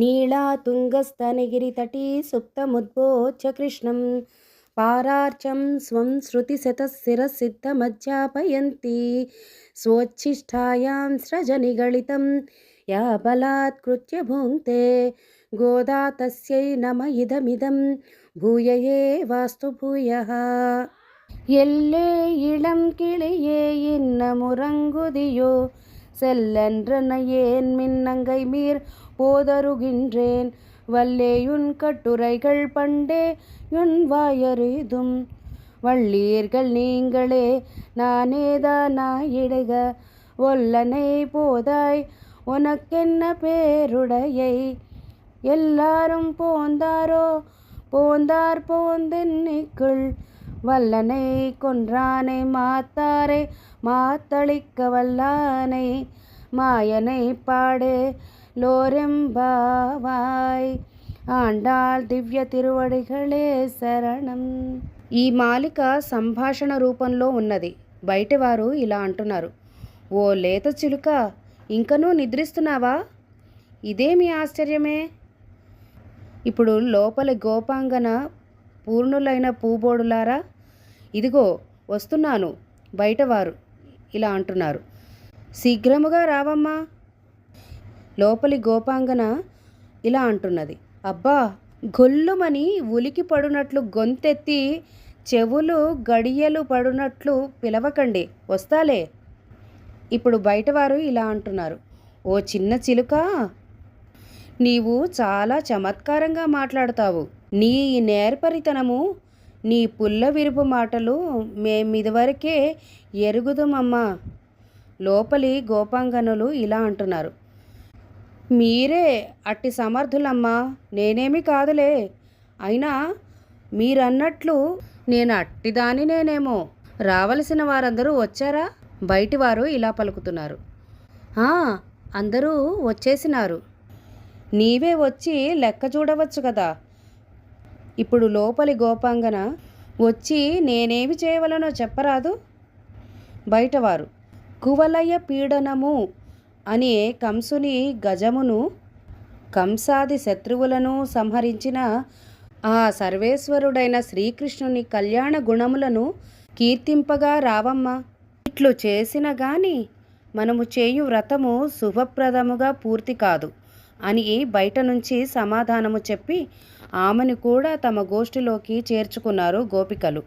नीलातुङ्गस्तनगिरि तटी सुप्तमुद्बोच्य कृष्णं पारार्चं स्वं श्रुतिशतशिरसिद्धमज्जापयन्ती स्वोच्छिष्ठायां स्रजनिगलितं या बलात्कृत्य भुङ्क्ते गोदा तस्यै नम इदमिदं भूय वास्तु भूयः எல்லே இளம் கிளியே இன்ன முறங்குதியோ செல்லென்றன ஏன் மின்னங்கை மீர் போதருகின்றேன்? வல்லேயுன் கட்டுரைகள் பண்டே யுன் வாயறிதும். வள்ளீர்கள் நீங்களே நானேதானாயிடுக ஒல்லனை போதாய் உனக்கென்ன பேருடையை? எல்லாரும் போந்தாரோ? போந்தார் போந்தென்னைக்குள். வல்லனை கொன்றானை மாத்தாரை மாத்தளிக்க வல்லானை மாயனை பாடே லோரெம்பாவாய் ஆண்டாள் திவ்ய తిరువడిగలే శరణం. ఈ మాలిక సంభాషణ రూపంలో ఉన్నది. బయటవారు ఇలా అంటున్నారు. ఓ లేత చిలుక ఇంకనూ నిద్రిస్తున్నావా? ఇదేమి ఆశ్చర్యమే? ఇప్పుడు లోపలి గోపాంగన పూర్ణులైన పూబోడులారా ఇదిగో వస్తున్నాను బయటవారు ఇలా అంటున్నారు. శీఘ్రముగా రావమ్మా. లోపలి గోపాంగన ఇలా అంటున్నది. అబ్బా గొల్లుమని ఉలికి పడునట్లు గొంతెత్తి చెవులు గడియలు పడునట్లు పిలవకండి వస్తాలే. ఇప్పుడు బయటవారు ఇలా అంటున్నారు. ఓ చిన్న చిలుక నీవు చాలా చమత్కారంగా మాట్లాడతావు. నీ నేర్పరితనము నీ పుల్ల విరుపు మాటలు మేమిదివరకే ఎరుగుదుమమ్మా. లోపలి గోపాంగనులు ఇలా అంటున్నారు. మీరే అట్టి సమర్థులమ్మా నేనేమి కాదులే. అయినా మీరన్నట్లు నేను అట్టిదాని నేనేమో. రావలసిన వారందరూ వచ్చారా? బయటివారు ఇలా పలుకుతున్నారు. అందరూ వచ్చేసినారు. నీవే వచ్చి లెక్క చూడవచ్చు కదా. ఇప్పుడు లోపలి గోపాంగన వచ్చి నేనేమి చేయవలనో చెప్పరాదు? బయటవారు కువలయ పీడనము అనే కంసుని గజమును కంసాది శత్రువులను సంహరించిన ఆ సర్వేశ్వరుడైన శ్రీకృష్ణుని కళ్యాణ గుణములను కీర్తింపగా రావమ్మా. ఇట్లు చేసిన గాని మనము చేయు వ్రతము శుభప్రదముగా పూర్తి కాదు. అని బయట నుంచి సమాధానము చెప్పి ఆమెను కూడా తమ గోష్ఠిలోకి చేర్చుకున్నారు గోపికలు.